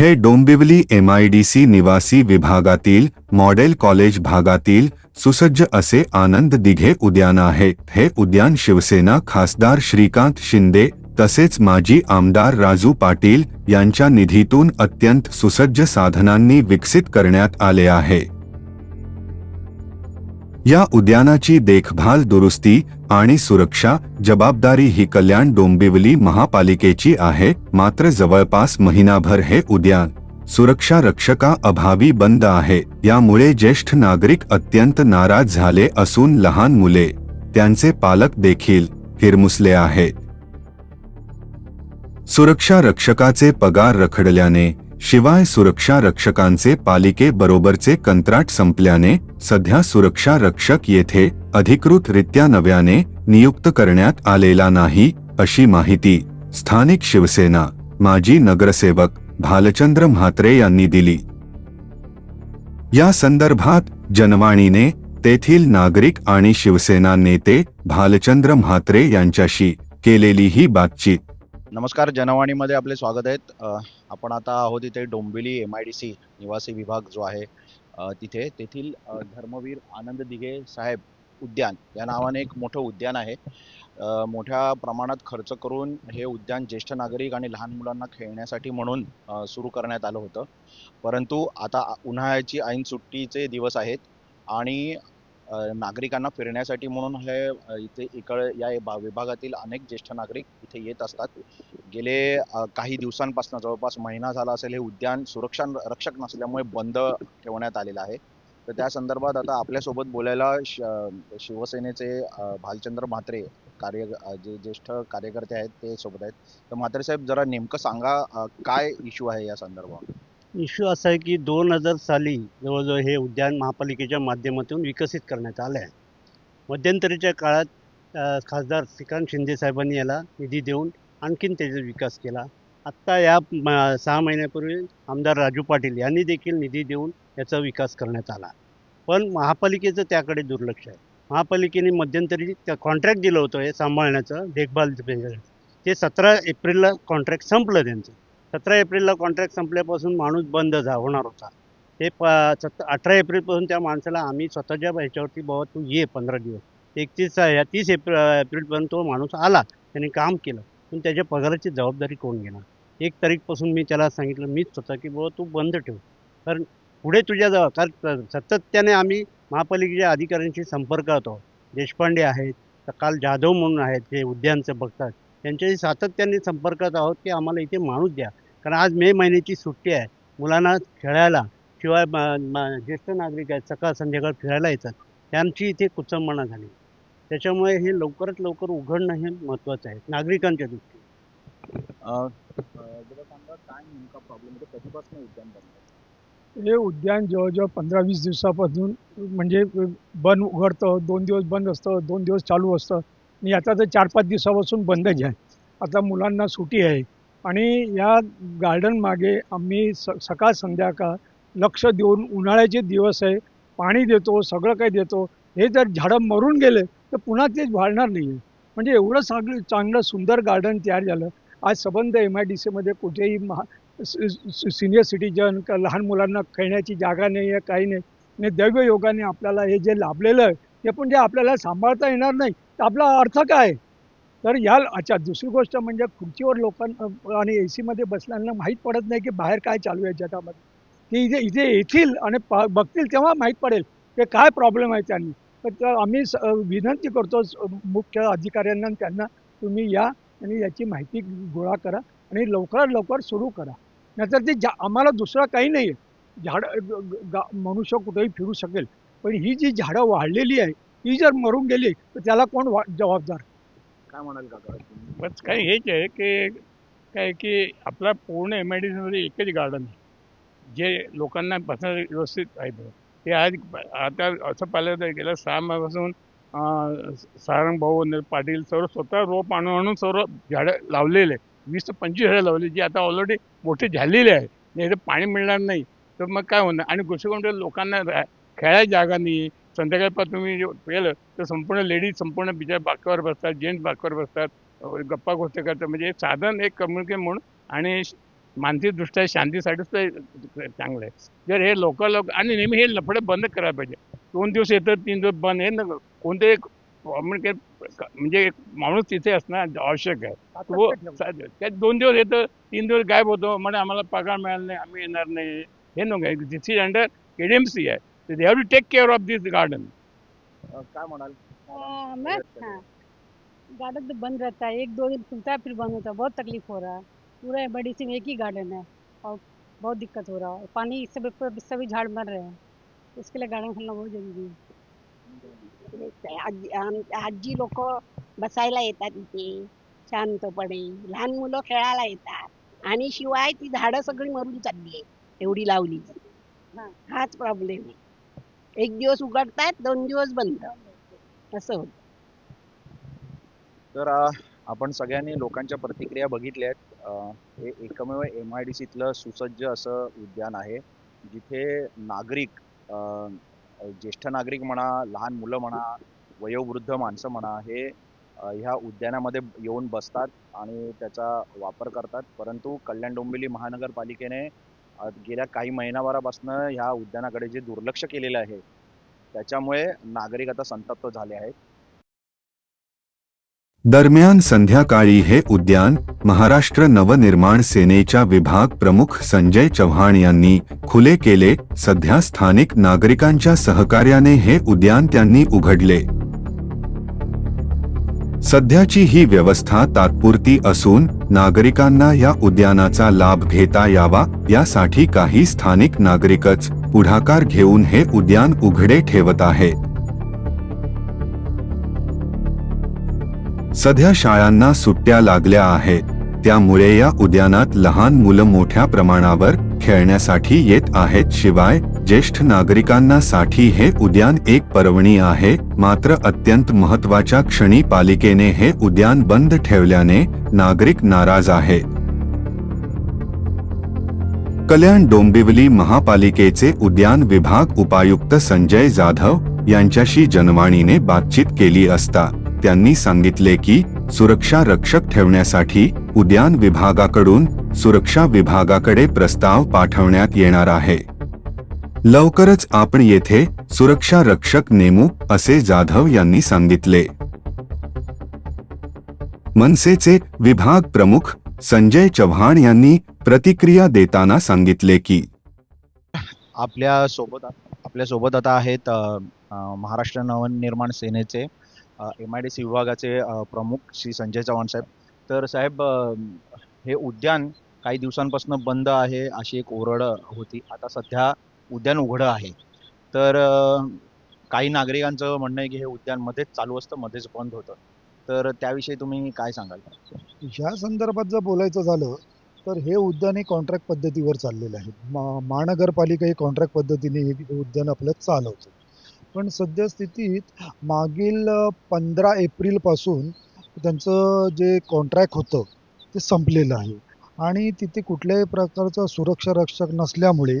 हे डोंबिवली एमआयडीसी निवासी विभागातील मॉडेल कॉलेज भागातील सुसज्ज असे आनंद दिघे उद्यान आहे. हे उद्यान शिवसेना खासदार श्रीकांत शिंदे तसेच माजी आमदार राजू पाटील यांच्या निधीतून अत्यंत सुसज्ज साधनांनी विकसित करण्यात आले आहे. या उद्यानाची देखभाल दुरुस्ती आणि सुरक्षा जबाबदारी ही कल्याण डोंबिवली महापालिकेची आहे मात्र जवळपास महिनाभर हे उद्यान सुरक्षा रक्षका अभावी बंद आहे यामुळे ज्येष्ठ नागरिक अत्यंत नाराज झाले असून लहान मुले त्यांचे पालक देखील हिरमुसले आहेत सुरक्षा रक्षकाचे पगार रखडल्याने शिवाय सुरक्षा रक्षकांचे पालिके बरोबरचे कंत्राट संपल्याने सध्या सुरक्षा रक्षक येथे अधिकृतरित्या नव्याने नियुक्त करण्यात आलेला नाही अशी माहिती स्थानिक शिवसेना माजी नगरसेवक भालचंद्र म्हात्रे यांनी दिली. या संदर्भात जनवाणीने तेथील नागरिक आणि शिवसेना नेते भालचंद्र म्हात्रे यांच्याशी केलेली ही बातचीत. नमस्कार जनवाणीमध्ये आपले स्वागत आहेत आपण आता आहोत इथे Dombivli M I D C निवासी विभाग जो आहे तिथे. तेथील धर्मवीर आनंद दिघे साहेब उद्यान या नावाने एक मोठं उद्यान आहे. मोठ्या प्रमाणात खर्च करून हे उद्यान ज्येष्ठ नागरिक आणि लहान मुलांना खेळण्यासाठी म्हणून सुरू करण्यात आलं होतं. परंतु आता उन्हाळ्याची ऐन सुट्टीचे दिवस आहेत आणि नागरिकांना फिरण्यासाठी म्हणून हे इथे इकडे या बा- विभागातील अनेक ज्येष्ठ नागरिक इथे येत असतात. गेले काही दिवसांपासून जवळपास महिना झाला असेल हे उद्यान सुरक्षा रक्षक नसल्यामुळे बंद ठेवण्यात आलेलं आहे. तर त्या संदर्भात आता आपल्यासोबत बोलायला श- शिवसेनेचे भालचंद्र म्हात्रे कार्य जे ज्येष्ठ कार्यकर्ते आहेत ते सोबत आहेत. तर म्हात्रे साहेब जरा नेमकं सांगा काय इश्यू आहे या संदर्भात? इश्यू असा आहे की दोन हजार साली जवळजवळ हे उद्यान महापालिकेच्या माध्यमातून विकसित करण्यात आलं आहे मध्यंतरीच्या काळात खासदार श्रीकांत शिंदे साहेबांनी याला निधी देऊन आणखीन त्याचा विकास केला. आत्ता या म- सहा महिन्यापूर्वी आमदार राजू पाटील यांनी देखील निधी देऊन याचा विकास करण्यात आला. पण महापालिकेचं त्याकडे दुर्लक्ष आहे. महापालिकेने मध्यंतरी त्या कॉन्ट्रॅक्ट दिलं होतं हे सांभाळण्याचं देखभाल ते सतरा एप्रिलला कॉन्ट्रॅक्ट संपलं त्यांचं. सतरा एप्रिलला कॉन्ट्रॅक्ट संपल्यापासून माणूस बंद झा होणार होता. ते प सत अठरा एप्रिलपासून त्या माणसाला आम्ही स्वतःच्या ह्याच्यावरती बाबा तू ये पंधरा दिवस. एकतीस या तीस एप्रिल एप्रिलपर्यंत तो माणूस आला त्याने काम केलं. पण त्याच्या पगाराची जबाबदारी कोण घेणार? एक तारीखपासून मी त्याला सांगितलं मीच स्वतः की बाबा तू बंद ठेव. कारण पुढे तुझ्या जवळ कारण सातत्याने आम्ही महापालिकेच्या अधिकाऱ्यांशी संपर्कात आहोत देशपांडे आहेत काल जाधव म्हणून आहेत जे उद्यानचं बघतात. त्यांच्याशी सातत्याने संपर्कात आहोत की आम्हाला इथे माणूस द्या. कारण आज मे महिन्याची सुट्टी आहे. मुलांना खेळायला शिवाय ज्येष्ठ नागरिक आहेत सकाळ संध्याकाळ फिरायला येतात. त्यांची इथे कुचंबणा झाली. त्याच्यामुळे हे लवकरात लवकर उघडणं हे महत्त्वाचं आहे. नागरिकांच्या दृष्टीने. हे उद्यान जवळजवळ पंधरा वीस दिवसापासून म्हणजे बंद उघडतं दोन दिवस बंद असतं दोन दिवस चालू असतं. आणि आता तर चार पाच दिवसापासून बंदच आहे. आता मुलांना सुटी आहे आणि या गार्डन मागे आम्ही स सकाळ संध्याकाळ लक्ष देऊन उन्हाळ्याचे दिवस आहे पाणी देतो सगळं काही देतो हे जर झाडं मरून गेले तर पुन्हा तेच वाढणार नाही आहे म्हणजे एवढं चांगलं चांगलं सुंदर गार्डन तयार झालं. आज सबंध एम आय डी सीमध्ये कुठेही महा सिनियर सिटीजन का लहान मुलांना खेळण्याची जागा नाही आहे काही नाही. आणि दैवयोगाने आपल्याला हे जे लाभलेलं आहे ते पण जे आपल्याला सांभाळता येणार नाही आपला अर्थ काय? तर या अच्छा दुसरी गोष्ट म्हणजे खुर्चीवर लोकांना आणि ए सीमध्ये बसल्यानं माहीत पडत नाही की बाहेर काय चालू आहे जगामध्ये. ते इथे इथे येतील आणि पा बघतील तेव्हा माहीत पडेल की काय प्रॉब्लेम आहे त्यांनी. तर आम्ही स विनंती करतो मुख्य अधिकाऱ्यांना त्यांना तुम्ही या आणि याची माहिती गोळा करा आणि लवकरात लवकर सुरू करा. नाहीतर ते जा आम्हाला दुसरं काही नाही आहे झाडं गा- मनुष्य कुठेही फिरू शकेल. पण ही जी झाडं वाढलेली आहे ही जर मरून गेली तर त्याला कोण वा जबाबदार? काय म्हणाल काका? तुम्ही? बस काही हेच आहे की काय की आपला पूर्ण एम आय डी सीमध्ये एकच गार्डन आहे. जे लोकांना बसणं व्यवस्थित आहे बघ. ते आज आता असं पाहिलं तर गेल्या सहा महिन्यापासून अं, सारंग भाऊ आणि पाटील सर्व स्वतः रोप आणून आणून सर्व झाडं लावलेले वीस ते पंचवीस झाडं लावली जी आता ऑलरेडी मोठी झालेली आहे नाही तर पाणी मिळणार नाही. तर मग काय होणार? आणि गोष्ट कोणत्या लोकांना रा- खेळायला जागा नाही. संध्याकाळपर्यंत तुम्ही जे गेलं तर संपूर्ण लेडीज संपूर्ण बिचार बाकावर बसतात जेंट्स बाकावर बसतात गप्पा गोष्टी करतात. म्हणजे साधन एक कम्युनिकेट म्हणून आणि मानसिकदृष्ट्या शांतीसाठीच ते चांगलं आहे. जर हे लोक लोक आणि नेहमी हे लफडे बंद करायला पाहिजे. दोन दिवस येतं तीन दिवस बंद हे न कोणते एक म्हणजे म्हणजे एक माणूस तिथे असणं आवश्यक आहे. तो त्या दोन दिवस येतं तीन दिवस गायब होतो म्हणजे आम्हाला पगार मिळाला नाही आम्ही येणार नाही हे नको दिस इज अंडर एडीएमसी आहे. They have to take care of this garden uh, काय म्हणाल? हाँ, मैं हाँ गार्डन तो बंद रहता. है एक दो दिन खुलता है फिर बंद होता. है बहुत तकलीफ हो रहा. है पूरा मेडिसिन एक ही गार्डन है. और बहुत दिक्कत हो रहा. है पानी सब सभी झाड़ मर रहे हैं. इसके लिए गार्डन खोलना बहुत जरूरी है. आजी आम- आजी लोक बसायला येतात इथे. शांतपणे लहान मुलं खेळायला येतात. आणि शिवाय ती झाडं सगळी मरून चालली आहे एवढी लावली. हा. हाच प्रॉब्लेम आहे. एक दिवस उघडतायत दोन दिवस बंद. असं होत. तर आपण सगळ्यांनी लोकांच्या प्रतिक्रिया बघितल्या आहेत हे एकमेव एम आय डी सीतलं सुसज्ज असं उद्यान आहे जिथे नागरिक ज्येष्ठ नागरिक म्हणा लहान मुलं म्हणा वयोवृद्ध माणसं म्हणा हे ह्या उद्यानामध्ये येऊन बसतात आणि त्याचा वापर करतात. परंतु कल्याण डोंबिवली महानगरपालिकेने गेल्या काही महिनाभरापासून ह्या उद्यानाकडे जे दुर्लक्ष केलेलं आहे त्याच्यामुळे नागरिक आता संतप्त झाले आहेत. दरम्यान संध्याकाळी हे उद्यान महाराष्ट्र नवनिर्माण सेनेच्या विभाग प्रमुख संजय चव्हाण यांनी खुले केले. सध्या स्थानिक नागरिकांच्या सहकार्याने हे उद्यान त्यांनी उघडले. सध्याची ही व्यवस्था तात्पुरती असून नागरिकांना या उद्यानाचा लाभ घेता यावा यासाठी काही स्थानिक नागरिकच पुढाकार घेऊन हे उद्यान उघडे ठेवत आहे. सध्या शाळांना सुट्ट्या लागल्या आहेत त्यामुळे या उद्यानात लहान मुलं मोठ्या प्रमाणावर खेळण्यासाठी येत आहेत शिवाय ज्येष्ठ नागरिकांना साठी हे उद्यान एक पर्वणी आहे मात्र अत्यंत महत्त्वाच्या क्षणी पालिकेने हे उद्यान बंद ठेवल्याने नागरिक नाराज आहेत कल्याण डोंबिवली महापालिकेचे उद्यान विभाग उपायुक्त संजय जाधव यांच्याशी जनवाणीने बातचीत केली असता त्यांनी सांगितले की सुरक्षा रक्षक ठेवण्यासाठी उद्यान विभागाकडून सुरक्षा विभागाकडे प्रस्ताव पाठवण्यात येणार आहे. लवकरच आपण येथे सुरक्षा रक्षक नेमू असे जाधव यांनी सांगितले. मनसेचे विभाग प्रमुख संजय चव्हाण यांनी प्रतिक्रिया देताना सांगितले की आपल्यासोबत आपल्यासोबत आता आहेत महाराष्ट्र नवनिर्माण सेनेचे एम आय डी सी विभागाचे प्रमुख श्री संजय चव्हाण साहेब. तर साहेब हे उद्यान काही दिवसांपासून बंद आहे अशी एक ओरड होती. आता सध्या उद्यान उघडं आहे. तर काही नागरिकांचं म्हणणं आहे की हे उद्यान मध्येच चालू असतं मध्येच बंद होतं. तर त्याविषयी तुम्ही काय सांगाल? ह्या संदर्भात जर बोलायचं झालं तर हे उद्यान हे कॉन्ट्रॅक्ट पद्धतीवर चाललेलं आहे. मा महानगरपालिका ही कॉन्ट्रॅक्ट पद्धतीने हे उद्यान आपलं चालवतं. पण सद्यस्थितीत मागील पंधरा एप्रिलपासून त्यांचं जे कॉन्ट्रॅक्ट होतं ते संपलेलं आहे. आणि तिथे कुठल्याही प्रकारचा सुरक्षा रक्षक नसल्यामुळे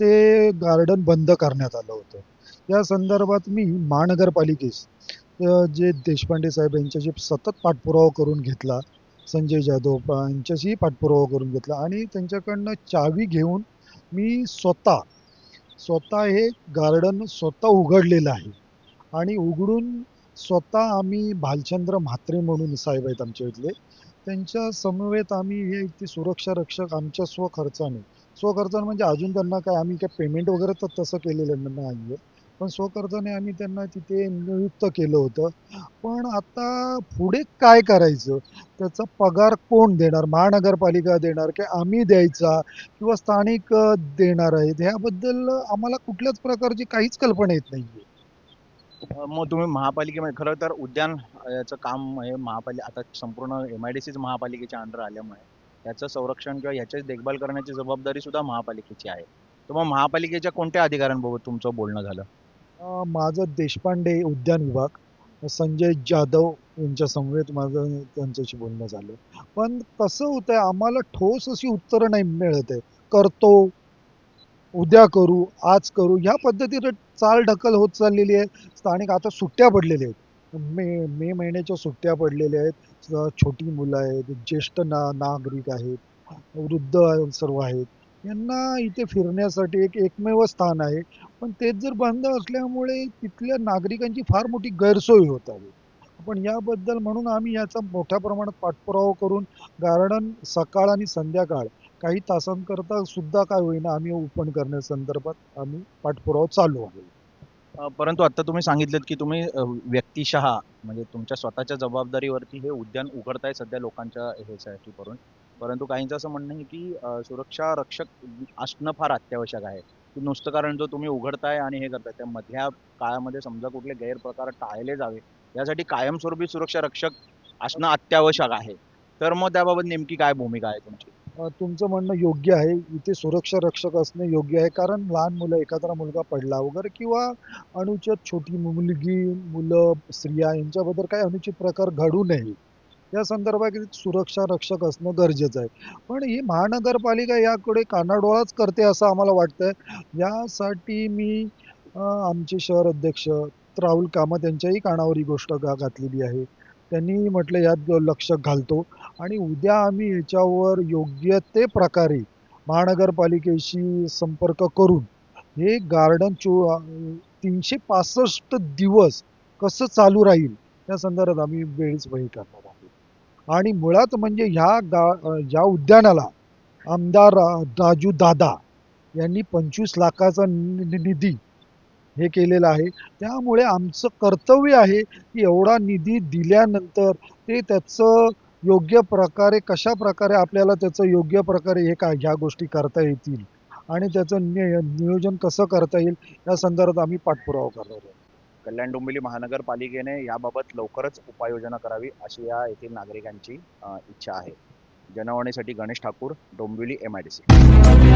ते गार्डन बंद करण्यात आलं होतं. या संदर्भात मी महानगरपालिकेस जे देशपांडे साहेब यांच्याशी सतत पाठपुरावा करून घेतला संजय जाधव यांच्याशीही पाठपुरावा करून घेतला आणि त्यांच्याकडनं चावी घेऊन मी स्वतः स्वतः हे गार्डन स्वतः उघडलेलं आहे. आणि उघडून स्वतः आम्ही भालचंद्र म्हात्रे म्हणून साहेब आहेत आमच्या इथले त्यांच्या समवेत आम्ही हे इथे सुरक्षा रक्षक आमच्या स्वखर्चाने स्वखर्चाने म्हणजे अजून त्यांना काय आम्ही काय पेमेंट वगैरे तर तसं केलेलं नाही आहे. पण स्वखर्चाने आम्ही त्यांना तिथे नियुक्त केलं होतं. पण आता पुढे काय करायचं? त्याचा पगार कोण देणार? महानगरपालिका देणार की आम्ही द्यायचा? किंवा स्थानिक देणार आहेत? ह्याबद्दल आम्हाला कुठल्याच प्रकारची काहीच कल्पना येत नाही आहे मग तुम्ही महापालिकेमध्ये खरं तर उद्यान याचं काम हे महापालिका आता संपूर्ण एम आय डी सीच महापालिकेच्या अंडर आल्यामुळे याचं संरक्षण किंवा याची देखभाल करण्याची जबाबदारी सुद्धा महापालिकेची आहे. तर मग महापालिकेच्या कोणत्या अधिकाऱ्यांबाबत तुमचं बोलणं झालं? माझं देशपांडे उद्यान विभाग संजय जाधव यांच्या समवेत माझं त्यांच्याशी बोलणं झालं. पण कसं होतंय आम्हाला ठोस अशी उत्तरं नाही मिळत आहे. करतो उद्या करू आज करू ह्या पद्धतीनं चाल ढकल होत चाललेली आहे. स्थानिक आता सुट्ट्या पडलेल्या आहेत. मे मे महिन्याच्या सुट्ट्या पडलेल्या आहेत. छोटी मुलं आहेत ज्येष्ठ ना नागरिक आहेत वृद्ध सर्व आहेत. यांना इथे फिरण्यासाठी एक एकमेव स्थान आहे. पण तेच जर बंद असल्यामुळे तिथल्या नागरिकांची फार मोठी गैरसोय होत आहे. पण याबद्दल म्हणून आम्ही याचा मोठ्या प्रमाणात पाठपुरावा करून गार्डन सकाळ आणि संध्याकाळ काही तासांकरता सुद्धा काय होईना आम्ही ओपन करण्यासंदर्भात आम्ही पाठपुरावा चालू आहे. परंतु आता तुम्ही सांगितलं की तुम्ही व्यक्तिशः म्हणजे तुमच्या स्वतःच्या जबाबदारीवरती हे उद्यान उघडताय सध्या लोकांच्या ह्यासाठी करून. परंतु काहींचं असं म्हणणं आहे की सुरक्षा रक्षक असणं फार अत्यावश्यक आहे. की नुसतं कारण जो तुम्ही उघडताय आणि हे करताय त्या मधल्या काळामध्ये समजा कुठले गैरप्रकार टाळले जावे यासाठी कायमस्वरूपी सुरक्षा रक्षक असणं अत्यावश्यक आहे. तर मग त्याबाबत नेमकी काय भूमिका आहे तुमची? तुमचं म्हणणं योग्य आहे. इथे सुरक्षा रक्षक असणे योग्य आहे. कारण लहान मुलं एखादा मुलगा पडला वगैरे किंवा अनुचित छोटी मुलगी मुलं स्त्रिया यांच्याबद्दल काही अनुचित प्रकार घडू नये. या संदर्भात सुरक्षा रक्षक असणं गरजेचं आहे. पण ही महानगरपालिका याकडे कानाडोळाच करते असं आम्हाला वाटतंय. यासाठी मी आमचे शहर अध्यक्ष राहुल कामत यांच्याही कानावर ही गोष्ट घातलेली आहे. त्यांनी म्हटलं यात लक्ष घालतो. आणि उद्या आम्ही याच्यावर योग्य ते प्रकारे महानगरपालिकेशी संपर्क करून हे गार्डन चो तीनशे पासष्ट दिवस कसं चालू राहील या संदर्भात आम्ही वेळीच वही करणार आहोत. आणि मुळात म्हणजे ह्या गा ह्या या उद्यानाला आमदार राजू दादा यांनी पंचवीस लाखाचा नि- निधी हे केलेलं आहे. त्यामुळे आमचं कर्तव्य आहे की एवढा निधी दिल्यानंतर ते त्याचं योग्य प्रकारे कशा प्रकारे आपल्याला त्याचं योग्य प्रकारे हे काय ह्या गोष्टी करता येतील आणि त्याचं नि नियोजन कसं करता येईल या संदर्भात आम्ही पाठपुरावा करणार आहोत. कल्याण डोंबिवली महानगरपालिकेने याबाबत लवकरच उपाययोजना करावी अशी या येथील नागरिकांची इच्छा आहे. जनवाणीसाठी Ganesh Thakur Dombivli M I D C